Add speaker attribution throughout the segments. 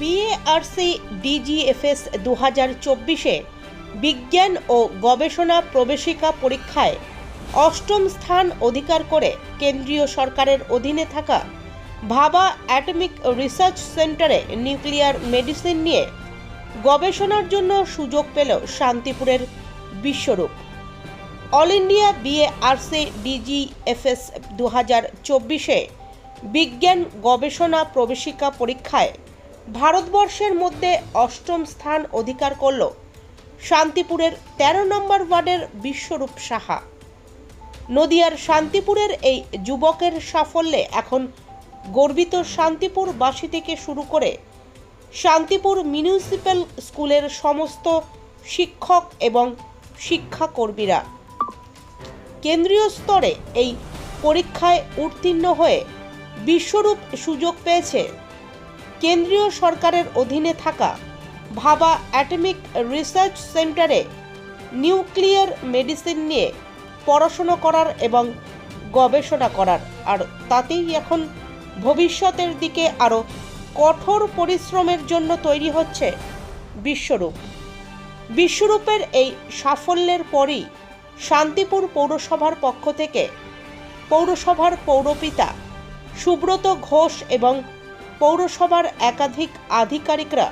Speaker 1: BARC DGFS দু হাজার চব্বিশে বিজ্ঞান ও গবেষণা প্রবেশিকা পরীক্ষায় অষ্টম স্থান অধিকার করে কেন্দ্রীয় সরকারের অধীনে থাকা ভাবা অ্যাটমিক রিসার্চ সেন্টারে নিউক্লিয়ার মেডিসিন নিয়ে গবেষণার জন্য সুযোগ পেল শান্তিপুরের Biswarup. All India BARC DGFS দু হাজার চব্বিশে বিজ্ঞান গবেষণা প্রবেশিকা পরীক্ষায় ভারতবর্ষের মধ্যে অষ্টম স্থান অধিকার করল শান্তিপুরের ১৩ নম্বর ওয়ার্ডের বিশ্বরূপ সাহা। নদিয়ার শান্তিপুরের এই যুবকের সাফল্যে এখন গর্বিত শান্তিপুরবাসী থেকে শুরু করে শান্তিপুর মিউনিসিপ্যাল স্কুলের সমস্ত শিক্ষক এবং শিক্ষাকর্মীরা। কেন্দ্রীয় স্তরে এই পরীক্ষায় উত্তীর্ণ হয়ে বিশ্বরূপ সুযোগ পেয়েছে কেন্দ্রীয় সরকারের অধীনে থাকা ভাবা অ্যাটমিক রিসার্চ সেন্টারে নিউক্লিয়ার মেডিসিন নিয়ে পড়াশোনা করার এবং গবেষণা করার। আর তাতেই এখন ভবিষ্যতের দিকে আরও কঠোর পরিশ্রমের জন্য তৈরি হচ্ছে বিশ্বরূপ। বিশ্বরূপের এই সাফল্যের পরই শান্তিপুর পৌরসভার পক্ষ থেকে পৌরসভার পৌরপিতা সুব্রত ঘোষ এবং পৌরসভার একাধিক আধিকারিকরা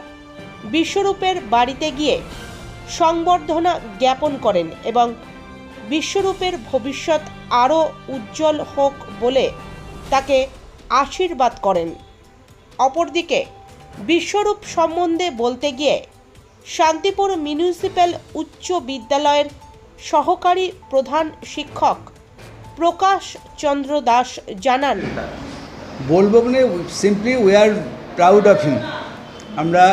Speaker 1: বিশ্বরূপের বাড়িতে গিয়ে সংবর্ধনা জ্ঞাপন করেন এবং বিশ্বরূপের ভবিষ্যৎ আরও উজ্জ্বল হোক বলে তাকে আশীর্বাদ করেন। অপরদিকে, বিশ্বরূপ সম্বন্ধে বলতে গিয়ে শান্তিপুর মিউনিসিপ্যাল উচ্চ বিদ্যালয়ের সহকারী প্রধান শিক্ষক প্রকাশ চন্দ্র দাস জানান
Speaker 2: বলব মানে simply we are proud of him আমরা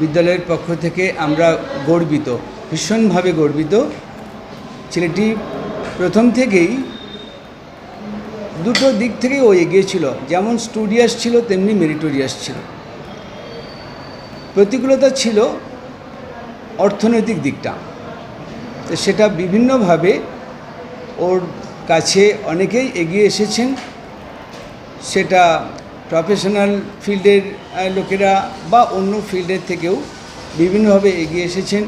Speaker 2: বিদ্যালয়ের পক্ষ থেকে আমরা গর্বিত, ভীষণভাবে গর্বিত। ছেলেটি প্রথম থেকেই দুটো দিক থেকেই ও এগিয়েছিল যেমন স্টুডিয়াস ছিল, তেমনি মেরিটোরিয়াস ছিল। প্রতিকূলতা ছিল অর্থনৈতিক দিকটা। সেটা বিভিন্নভাবে ওর কাছে অনেকেই এগিয়ে এসেছেন। সেটা প্রফেশনাল ফিল্ডের লোকেরা বা অন্য ফিল্ডের থেকেও বিভিন্নভাবে এগিয়ে এসেছেন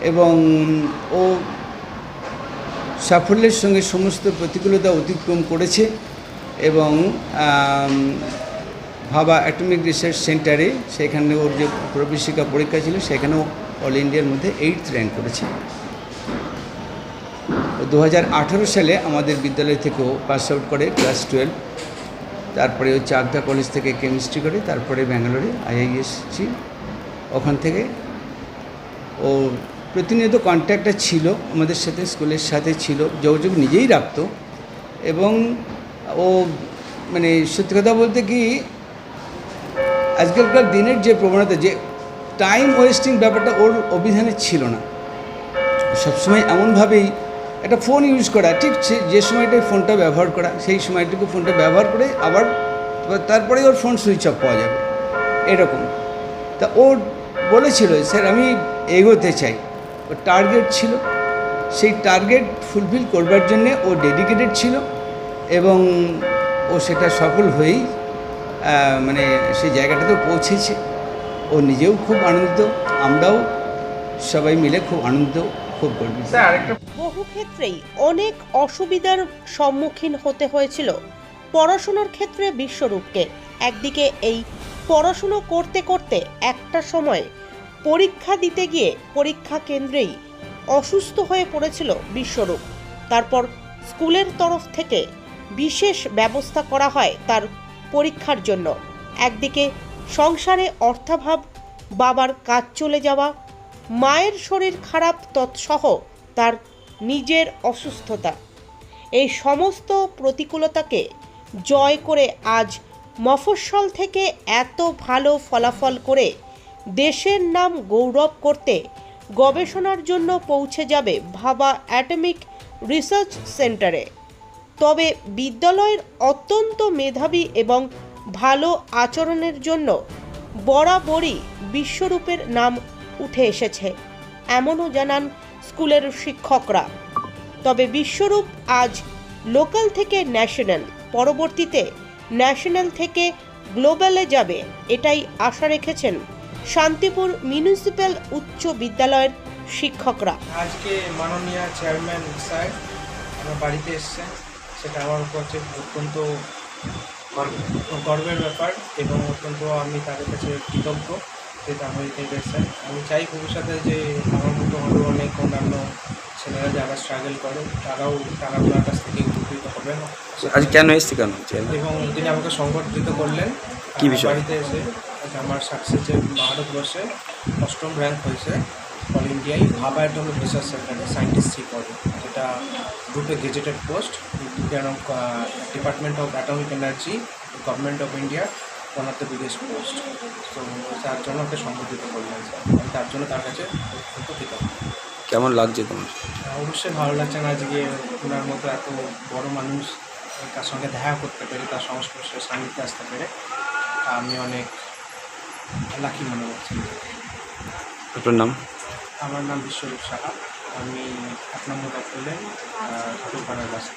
Speaker 2: এবং ও সাফল্যের সঙ্গে সমস্ত প্রতিকূলতা অতিক্রম করেছে এবং ভাবা অ্যাটমিক রিসার্চ সেন্টারে সেখানে ওর যে প্রবেশিকা পরীক্ষা ছিল সেখানেও অল ইন্ডিয়ার মধ্যে এইট র্যাঙ্ক করেছে। দু হাজার আঠেরো সালে আমাদের বিদ্যালয় থেকেও পাস আউট করে ক্লাস টুয়েলভ তারপরে ও চাকদা কলেজ থেকে কেমিস্ট্রি করে, তারপরে ব্যাঙ্গালোরে আইআইএসছি ওখান থেকে ও প্রতিনিয়ত কন্ট্যাক্টটা ছিল, আমাদের সাথে, স্কুলের সাথে ছিল, যোগাযোগ নিজেই রাখতো এবং ও মানে সত্যি কথা বলতে কি, আজকালকার দিনের যে প্রবণতা, যে টাইম ওয়েস্টিং ব্যাপারটা ওর অভিধানে ছিল না। সবসময় এমনভাবেই একটা ফোন ইউজ করা, ঠিক যে সময়টায় ফোনটা ব্যবহার করা, সেই সময়টুকু ফোনটা ব্যবহার করে আবার তারপরে ওর ফোন সুইচ অফ পাওয়া যাবে, এরকম। তা ও বলেছিল, স্যার, আমি এগোতে চাই। ওর টার্গেট ছিল, সেই টার্গেট ফুলফিল করবার জন্যে ও ডেডিকেটেড ছিল এবং ও সেটা সফল হয়েই মানে সেই জায়গাটাতে পৌঁছেছে। ও নিজেও খুব আনন্দিত, আমরাও সবাই মিলে খুব আনন্দিত। খুব গর্বিত।
Speaker 1: বহু ক্ষেত্রেই অনেক অসুবিধার সম্মুখীন হতে হয়েছিল পড়াশোনার ক্ষেত্রে বিশ্বরূপকে। একদিকে এই পড়াশুনো করতে করতে একটা সময় পরীক্ষা দিতে গিয়ে পরীক্ষা কেন্দ্রেই অসুস্থ হয়ে পড়েছিল বিশ্বরূপ। তারপর স্কুলের তরফ থেকে বিশেষ ব্যবস্থা করা হয় তার পরীক্ষার জন্য। একদিকে সংসারে অর্থাভাব বাবার কাজ চলে যাওয়া মায়ের শরীর খারাপ তৎসহ তার নিজের অসুস্থতা। এই সমস্ত প্রতিকূলতাকে জয় করে আজ মফস্বল থেকে এত ভালো ফলাফল করে দেশের নাম গৌরব করতে গবেষণার জন্য পৌঁছে যাবে ভাবা অ্যাটমিক রিসার্চ সেন্টারে। তবে বিদ্যালয়ের অত্যন্ত মেধাবী এবং ভালো আচরণের জন্য বরাবরই বিশ্বরূপের নাম উঠে এসেছে। এমনও জানান স্কুলের শিক্ষকরা। তবে বিশ্বরূপ আজ লোকাল থেকে ন্যাশনাল, পরবর্তীতে ন্যাশনাল থেকে গ্লোবালে যাবে, এটাই আশা রেখেছেন শান্তিপুর মিউনিসিপ্যাল উচ্চ বিদ্যালয়ের শিক্ষকরা।
Speaker 3: আজকে মাননীয় চেয়ারম্যান স্যার আমার বাড়িতে এসছেন। সেটা আমার কাছে অত্যন্ত গর্বের ব্যাপার এবং অত্যন্ত আমি তাদের কাছে কৃতজ্ঞ। তার বাড়িতে এসেছেন আমি চাই ভবিষ্যতে যে আমার মতো আরও অনেক অন্যান্য ছেলেরা যারা স্ট্রাগল করে তারাও তারা ওনার কাছ থেকে উপকৃত হবেন
Speaker 4: আজ কেন এসছি কেন?
Speaker 3: এবং তিনি আমাকে সংগঠিত করলেন।
Speaker 4: কি বিষয়?
Speaker 3: বাড়িতে এসে আমার সাকসেসে ভারতবর্ষে অষ্টম র্যাঙ্ক হয়েছে অল ইন্ডিয়ায় ভাবা অ্যাটমিক রিসার্চ সেন্টারে সায়েন্টিস্ট সি পদে যেটা গ্রুপে gazetted post department of atomic energy government of India one of the biggest post তো তার জন্য ওকে সংগঠিত করলেন স্যার আমি তার জন্য তার কাছে অত্যন্ত কৃতজ্ঞ
Speaker 4: কেমন লাগছে তোমার?
Speaker 3: অবশ্যই ভালো লাগছে না আজকে ওনার মতো এত বড় মানুষ তার সঙ্গে দেখা করতে পেরে তার সংস্পর্শে সান্নিধ্যে আসতে পেরে আমি অনেক লাকি মনে করছি।
Speaker 4: আপনার নাম?
Speaker 3: আমার নাম বিশ্বরূপ সাহা। আমি এক নম্বর দপ্তরে ঠাকুরপাড়ার বাসা